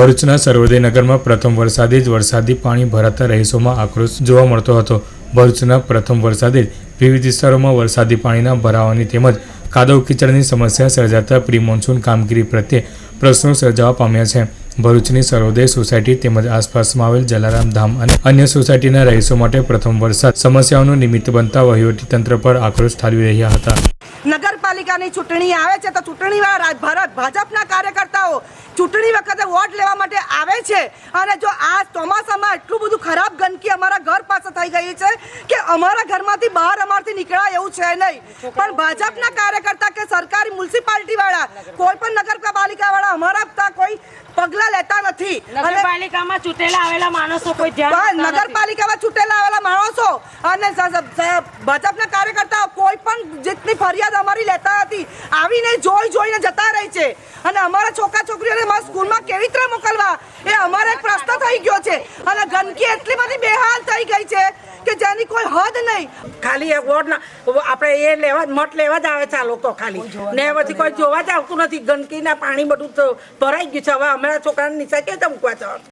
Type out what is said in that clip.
ભરૂચના સર્વોદયનગરમાં પ્રથમ વરસાદે જ વરસાદી પાણી ભરાતા રહીશોમાં આક્રોશ જોવા મળતો હતો. ભરૂચના પ્રથમ વરસાદે વિવિધ વિસ્તારોમાં વરસાદી પાણીના ભરાવાની તેમજ કાદવ કીચડની સમસ્યા સર્જાતા પ્રી કામગીરી પ્રત્યે પ્રશ્નો સર્જાવા પામ્યા છે. ભરૂચની સર્વોદય સોસાયટી તેમજ આસપાસમાં આવેલ જલારામ ધામ અને અન્ય સોસાયટીના રહીશો માટે પ્રથમ વરસાદ સમસ્યાઓનું નિમિત્ત બનતા વહીવટીતંત્ર પર આક્રોશ ઠાલવી રહ્યા હતા. નગરપાલિકાની ચૂંટણી આવે છે તો ચૂંટણીમાં ભાજપના કાર્યકર્તાઓ વખતે વોટ લેવા માટે આવે છે અને જો આ ચોમાસામાં એટલું બધું ખરાબ ગંદકી અમારા ઘર પાસે થઈ ગઈ છે કે અમારા ઘરમાંથી બહાર અમારથી નીકળાય એવું છે નહીં પણ ભાજપના કાર્યકર્તા કે સરકારી મ્યુનિસિપાલિટી વાળા કોઈ પણ નગરપાલિકા વાળા અમારા ત્યાં કોઈ પગલાં લેતા નથી નગરપાલિકામાં ચૂંટેલા આવેલા માણસો કોઈ ધ્યાન. નગરપાલિકામાં ચૂંટેલા આવેલા માણસો અને ભાજપના કાર્યકર્તાઓ કોઈ ફરિયાદ અમારી લેતા હતી. આવીને જોઈ જોઈને જતા રહે છે. અને અમારા છોકરા છોકરીઓને અમારા સ્કૂલમાં કેવી રીતે મોકલવા? એ અમારો એક પ્રશ્ન થઈ ગયો છે. અને ગંદકી એટલી બધી બેહાલ થઈ ગઈ છે કે જેની કોઈ હદ નહીં. ખાલી વોર્ડ આપણે એ લેવા મત લેવા જ આવે છે આ લોકો ખાલી. ને પછી કોઈ જોવા જ આવતું નથી. ગંદકીના પાણી બધું ભરાઈ ગયું છે. હવે અમારા છોકરાને નિશા રીતે મૂકવા જવાનું?